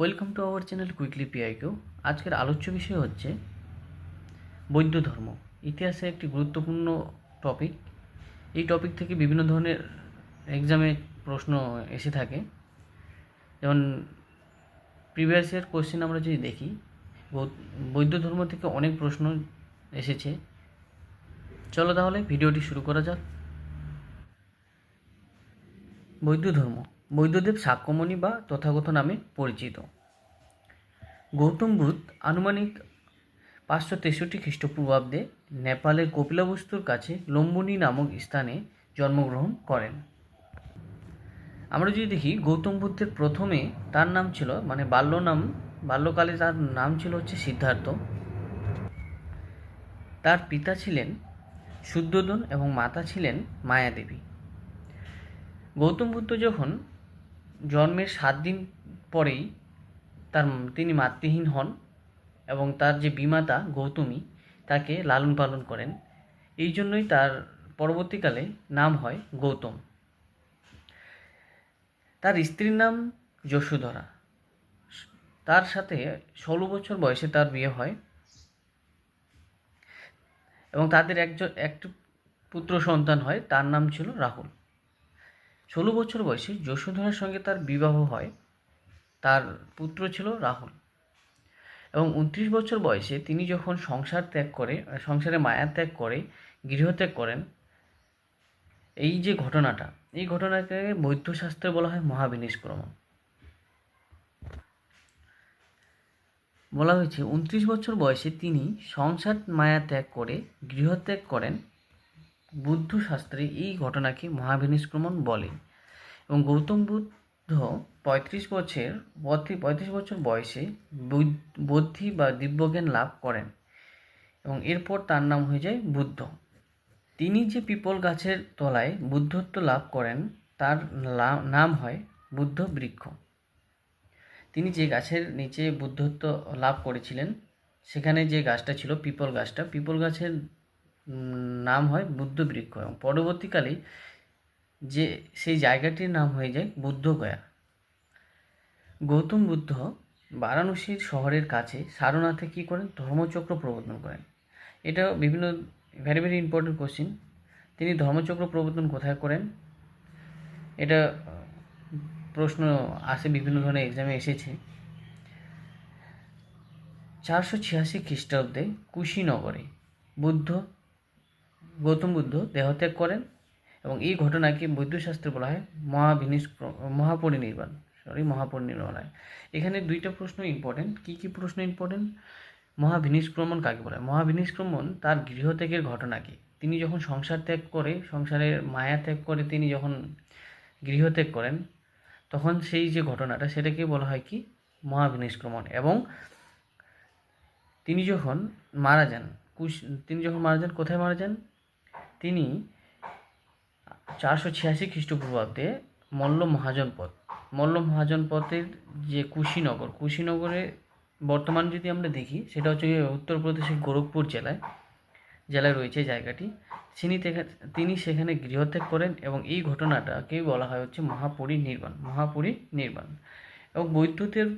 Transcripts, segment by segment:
Welcome to our channel quickly PIQ. আজকের আলোচ্য বিষয় হচ্ছে বৌদ্ধ ধর্ম। ইতিহাসে একটি গুরুত্বপূর্ণ টপিক এই টপিক থেকে বিভিন্ন ধরনের এক্সামে প্রশ্ন এসে থাকে। যেমন প্রিভিয়াস ইয়ার কোশ্চেন আমরা যদি দেখি বৌদ্ধ ধর্ম থেকে অনেক প্রশ্ন এসেছে। চলো তাহলে ভিডিওটি শুরু করা যাক। বৌদ্ধ ধর্ম। বৌদ্ধদেব সাক্যমণি বা তথাগত নামে পরিচিত। গৌতম বুদ্ধ আনুমানিক পাঁচশো তেষট্টি খ্রিস্টপূর্বাব্দে নেপালের কপিলাবস্তুর কাছে লম্বুনি নামক স্থানে জন্মগ্রহণ করেন। আমরা যদি দেখি, গৌতম বুদ্ধের প্রথমে তার নাম ছিল মানে বাল্য নাম, বাল্যকালে তার নাম ছিল হচ্ছে সিদ্ধার্থ। তার পিতা ছিলেন শুদ্ধোদন এবং মাতা ছিলেন মায়াদেবী। গৌতম বুদ্ধ যখন জন্মের সাত দিন পরেই তার তিনি মাতৃহীন হন এবং তার যে বিমাতা গৌতমী, তাকে লালন পালন করেন। এই জন্যই তার পরবর্তীকালে নাম হয় গৌতম। তার স্ত্রীর নাম যশোধরা। তার সাথে ষোলো বছর বয়সে তার বিয়ে হয় এবং তাদের একজন, একটি পুত্র সন্তান হয়, তার নাম ছিল রাহুল। ষোলো বছর বয়সে যশোধরার সঙ্গে তার বিবাহ হয়। তার পুত্র ছিল রাহুল। এবং উনত্রিশ বছর বয়সে তিনি যখন সংসার ত্যাগ করে, সংসারে মায়া ত্যাগ করে, গৃহত্যাগ করেন, এই যে ঘটনাটা, এই ঘটনাকে বৈদ্যশাস্ত্রে বলা হয় মহাবিনিষ্ক্রমণ বলা হয়েছে, উনত্রিশ বছর বয়সে তিনি সংসার মায়া ত্যাগ করে, গৃহত্যাগ করেন বুদ্ধ শাস্ত্রে এই ঘটনাকে মহাবিনিষ্ক্রমণ বলে এবং গৌতম বুদ্ধ পঁয়ত্রিশ বছর পঁয়ত্রিশ বছর বয়সে বুদ্ধি বা দিব্যজ্ঞান লাভ করেন এবং এরপর তার নাম হয়ে যায় বুদ্ধ। তিনি যে পিপল গাছের তলায় বুদ্ধত্ব লাভ করেন, তার নাম হয় বুদ্ধ বৃক্ষ তিনি যে গাছের নিচে বুদ্ধত্ব লাভ করেছিলেন, সেখানে যে গাছটা ছিল, পিপল গাছটা, পিপল গাছের নাম হয় বুদ্ধ বৃক্ষ এবং পরবর্তীকালে যে সেই জায়গাটির নাম হয়ে যায় বুদ্ধগয়া। গৌতম বুদ্ধ বারাণসীর শহরের কাছে সারনাথে কী করেন? ধর্মচক্র প্রবর্তন করেন। এটা বিভিন্ন ভেরি ভেরি ইম্পর্টেন্ট কোশ্চিন তিনি ধর্মচক্র প্রবর্তন কোথায় করেন? এটা প্রশ্ন আসে বিভিন্ন ধরনের এক্সামে এসেছে। চারশো ছিয়াশি খ্রিস্টাব্দে কুশীনগরে বুদ্ধ গৌতম বুদ্ধ দেহত্যাগ করেন এবং এই ঘটনাকে বৈদ্যশাস্ত্রে বলা হয় মহাবিনিষ্ক্রম মহাপরিনির্বাণ সরি মহাপরিনির্বাণ হয় এখানে দুইটা প্রশ্ন ইম্পর্টেন্ট কী কী প্রশ্ন ইম্পর্টেন্ট মহাবিনিষ্ক্রমণ কাকে বলে? মহাবিনিষ্ক্রমণ তার গৃহত্যাগের ঘটনাকে তিনি যখন সংসার ত্যাগ করে, সংসারের মায়া ত্যাগ করে তিনি যখন গৃহত্যাগ করেন, তখন সেই যে ঘটনাটা, সেটাকে বলা হয় কি? মহাবিনিষ্ক্রমণ। এবং তিনি যখন মারা যান, কুশ তিনি যখন মারা যান, কোথায় মারা যান? তিনি চারশো ছিয়াশি খ্রিস্টপূর্বাব্দে মল্ল মহাজনপদ, মল্ল মহাজনপথের যে কুশীনগর, কুশীনগরে বর্তমান যদি আমরা দেখি, সেটা হচ্ছে উত্তরপ্রদেশের গোরখপুর জেলায় জেলায় রয়েছে জায়গাটি। তিনি তিনি সেখানে গৃহত্যাগ করেন এবং এই ঘটনাটাকেই বলা হয় হচ্ছে মহাপরিনির্বাণ মহাপরিনির্বাণ। এবং বৈদ্যুতের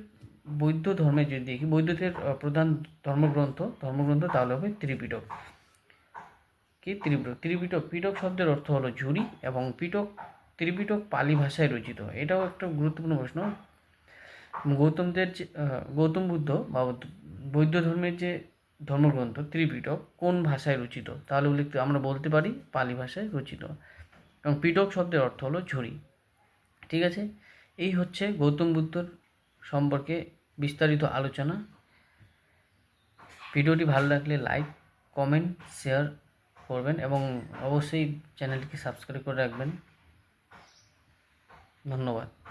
বৌদ্ধ ধর্মে যদি দেখি, বৈদ্যুতের প্রধান ধর্মগ্রন্থ ধর্মগ্রন্থ তাহলে হবে ত্রিপিটক। কি? ত্রিপিটক। ত্রিপিটক, পিটক শব্দের অর্থ হলো ঝুড়ি এবং পিটক, ত্রিপিটক পালি ভাষায় রচিত। এটাও একটা গুরুত্বপূর্ণ প্রশ্ন। গৌতমদের যে গৌতম বুদ্ধ বা বৌদ্ধ- ধর্মের যে ধর্মগ্রন্থ, ত্রিপিটক কোন ভাষায় রচিত? তাহলে উল্লেখ, আমরা বলতে পারি পালি ভাষায় রচিত। এবং পিটক শব্দের অর্থ হলো ঝুড়ি। ঠিক আছে? এই হচ্ছে গৌতম বুদ্ধর সম্পর্কে বিস্তারিত আলোচনা। ভিডিওটি ভালো লাগলে লাইক, কমেন্ট, শেয়ার করবেন এবং অবশ্যই চ্যানেলটিকে সাবস্ক্রাইব করে রাখবেন। ধন্যবাদ।